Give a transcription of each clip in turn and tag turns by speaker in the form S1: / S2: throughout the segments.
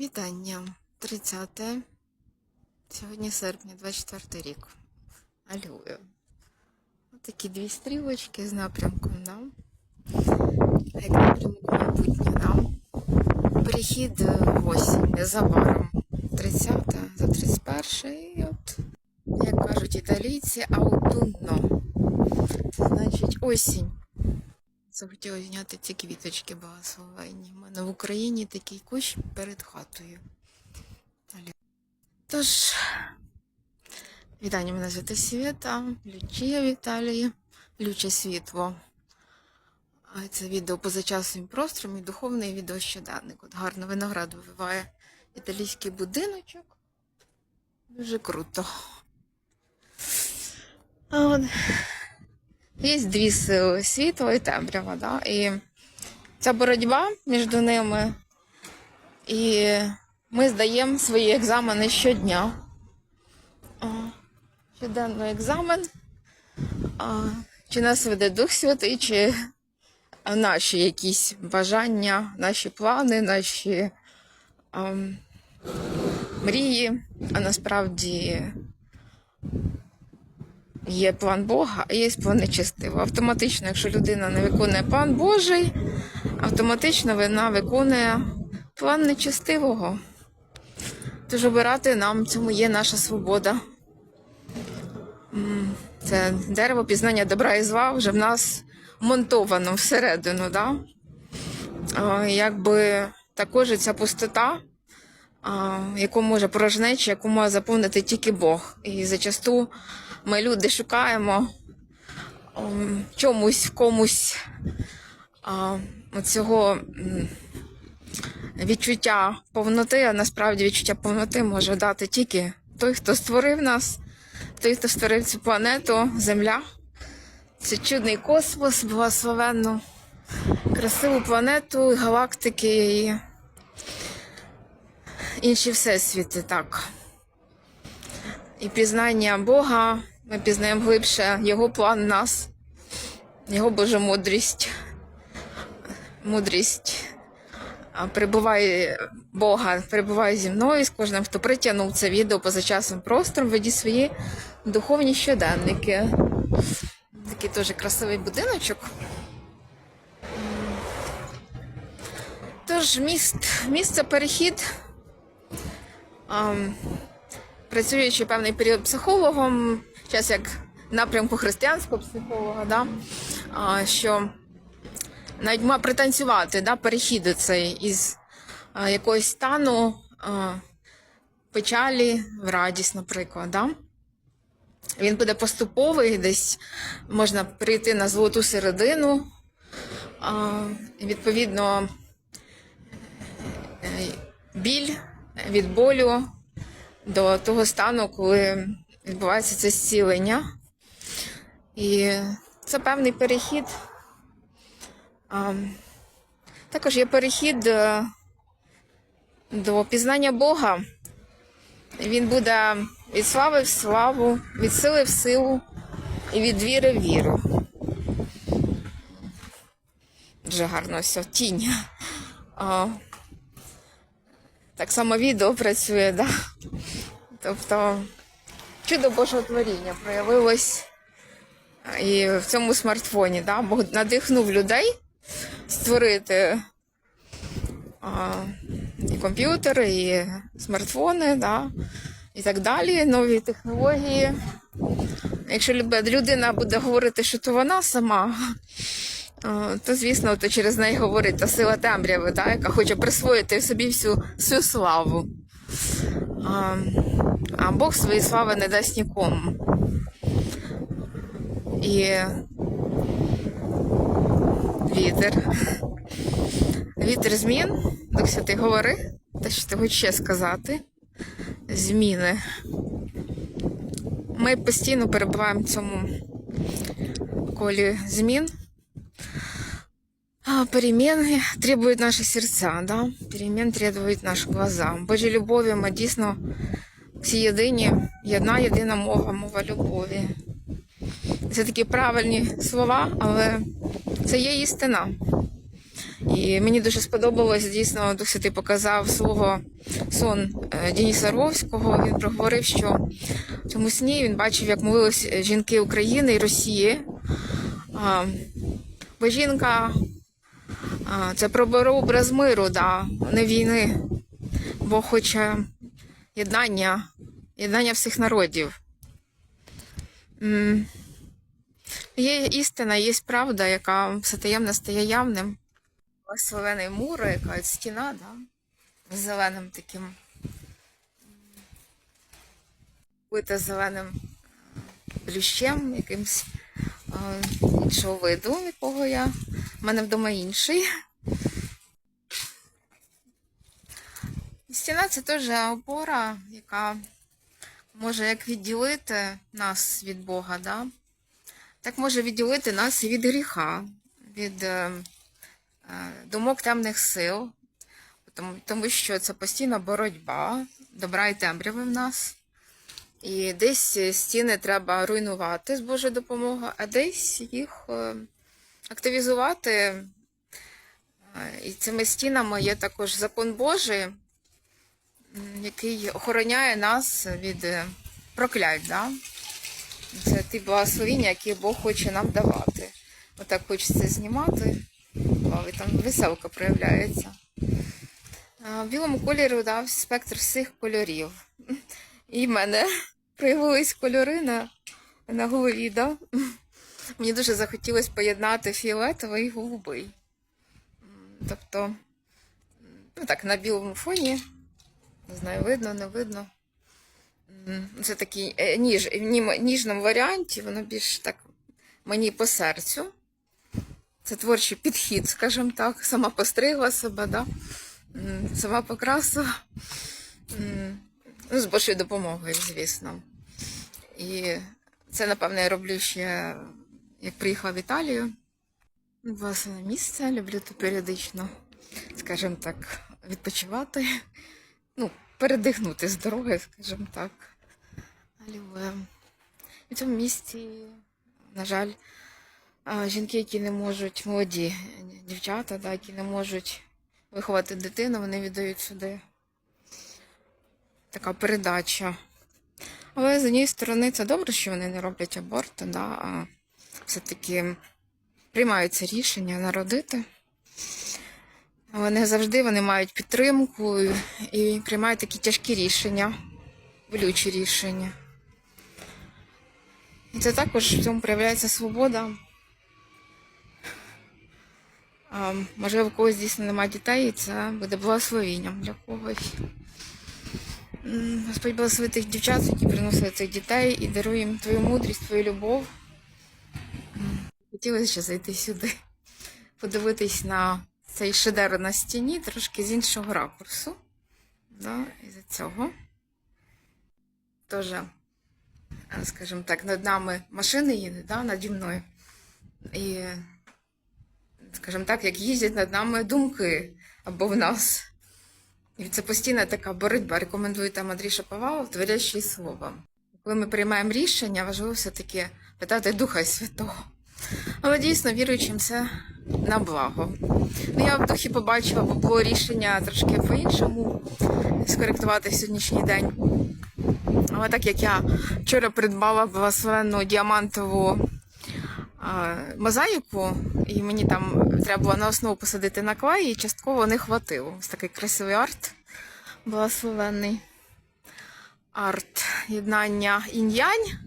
S1: Вітання. 30. Сьогодні серпня, 24 рік. Алюю. Такі дві стрілочки з напрямком на. Як напрямок майбутнє нам. Перехід в незабаром. 30 за 31 і от, як кажуть італійці, аутунно. Це значить осінь. Захотіла зняти ці квіточки благословенні. У мене в Україні такий кущ перед хатою. Тож, вітання мене звати Світа, Лючія в Італії, Люче світло. Це відео поза часом і простором і духовний відео щоденник. От гарно виноград вививає італійський будиночок. Дуже круто. А от Є дві сили світло і темрява, да? і ця боротьба між ними, і ми здаємо свої екзамени щодня. А, Щоденно екзамен. Чи нас веде Дух Святий, чи наші якісь бажання, наші плани, наші а, мрії, а насправді Є план Бога, а є план нечестивого. Автоматично, якщо людина не виконує план Божий, автоматично вона виконує план нечестивого. Тож обирати нам цьому є наша свобода. Це дерево пізнання добра і зла вже в нас монтовано всередину. Да? Якби також ця пустота, яку може порожнеча, яку може заповнити тільки Бог. І зачасту ми люди шукаємо чомусь, комусь цього відчуття повноти, а насправді відчуття повноти може дати тільки той, хто створив нас, той, хто створив цю планету, Земля. Це чудний космос, благословенну, красиву планету, галактики інші всесвіти, так. І пізнання Бога, ми пізнаємо глибше Його план нас, Його Божа мудрість. Мудрість а, перебуває Бога, перебуває зі мною з кожним, хто притягнув це відео поза часом простором, веді свої духовні щоденники. Такий теж красивий будиночок. Тож міст, місце перехід. Працюючи певний період психологом, час як напрямку християнського психолога, да, що навіть мав пританцювати да, перехід цей із якогось стану печалі в радість, наприклад. Да? Він буде поступовий, десь можна прийти на золоту середину. Відповідно, е, біль від болю до того стану, коли відбувається це зцілення. І це певний перехід. Також є перехід е, до пізнання Бога. Він буде від слави в славу, від сили в силу і від віри в віру. Дуже гарно все, тінь. Так само відео працює, да? Тобто чудо Божого творіння проявилось і в цьому смартфоні. Да? Бог надихнув людей створити а, і комп'ютери, і смартфони, да? і так далі, нові технології. Якщо людина буде говорити, що то вона сама, то звісно, то через неї говорить та сила темряви, да? яка хоче присвоїти собі всю, всю славу. А, а Бог своєї слави не дасть нікому. І вітер. Вітер змін. Що ти говори, те, що ти хочеш сказати. Зміни. Ми постійно перебуваємо в цьому колі змін. А перемены требуют наши сердца, да? Перемен требують наші глаза. Божій любові ми дійсно всі єдині, єдна єдина мова, мова любові. Це такі правильні слова, але це є істина. І мені дуже сподобалось, дійсно, Дух Святий показав свого сон е, Дениса Ровського. Він проговорив, що в цьому сні він бачив, як молились жінки України і Росії. Бо жінка а, це про образ миру, да, не війни. Бо хоче єднання, єднання всіх народів. Є істина, є правда, яка все таємне стає явним. Ось зелений мур, яка стіна, да? з зеленим таким. Бита зеленим е, плющем, якимсь е, іншого виду, якого я. У мене вдома інший. Стіна це теж опора, яка може як відділити нас від Бога, да? так може відділити нас і від гріха, від е, е, думок темних сил, тому, тому що це постійна боротьба, добра і темряви в нас. І десь стіни треба руйнувати з Божою допомогою, а десь їх е, активізувати. Е, І цими стінами є також закон Божий, який охороняє нас від е, проклять. Да? Це ті благословіння, які Бог хоче нам давати. Отак хочеться знімати. І там веселка проявляється. В білому кольорі дав спектр всіх кольорів. І в мене проявились кольори на, на голові. Да? Мені дуже захотілося поєднати фіолетовий і голубий. Тобто, ну так, на білому фоні. Не знаю, видно, не видно. Це такий е, ніж, в ніжному варіанті, воно більш так мені по серцю. Це творчий підхід, скажімо так. Сама постригла себе, да? Сама покрасила. Ну, з Божою допомогою, звісно. І це, напевно, я роблю ще, як приїхала в Італію. Власне місце, люблю тут періодично, скажімо так, відпочивати. Ну, передихнути з дороги, скажімо так. Але в цьому місці, на жаль, жінки, які не можуть, молоді дівчата, да, які не можуть виховати дитину, вони віддають сюди. Така передача. Але з однієї сторони це добре, що вони не роблять аборти, да, а все-таки приймаються рішення народити. Не завжди вони мають підтримку і, приймають такі тяжкі рішення, болючі рішення. І це також в цьому проявляється свобода. А, можливо, в когось дійсно немає дітей, і це буде благословенням для когось. Господь благослови тих дівчат, які приносили цих дітей і дарує їм твою мудрість, твою любов. Хотілося ще зайти сюди, подивитись на цей шедевр на стіні трошки з іншого ракурсу. Да, із-за цього. Теж, е, скажімо так, над нами машини їдуть, да, наді мною. І, скажімо так, як їздять над нами думки або в нас. І це постійна така боротьба. Рекомендую там Андрій Шаповалов, творящий слово. Коли ми приймаємо рішення, важливо все-таки питати Духа Святого. Але дійсно віруючим це на благо. Ну, я в духі побачила, бо було рішення трошки по-іншому скоректувати сьогоднішній день. Але так як я вчора придбала благословенну діамантову а, мозаїку, і мені там треба було на основу посадити на клей, і частково не хватило. Ось такий красивий арт благословенний. Арт єднання інь-янь.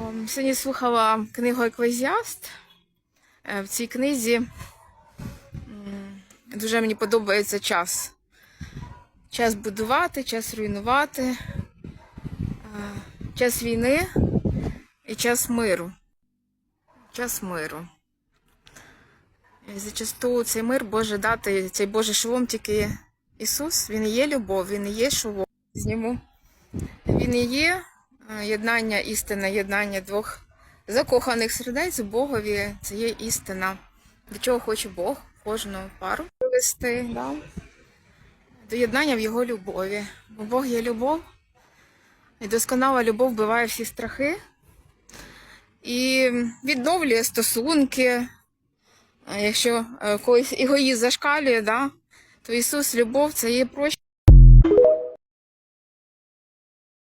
S1: Ом, Сьогодні слухала книгу Еклезіаст. Е, В цій книзі дуже мені подобається час. Час будувати, час руйнувати, е, час війни і час миру. Час миру. І зачасту цей мир може дати, цей Божий шолом тільки Ісус. Він і є любов, Він і є шолом. Він і є е, єднання істини, єднання двох закоханих сердець Богові. Це є істина. До чого хоче Бог кожну пару привести, да? до єднання в його любові. Бо Бог є любов, і досконала любов вбиває всі страхи і відновлює стосунки, Якщо е, когось егоїзм зашкалює, да, то Ісус, любов, це є прощення.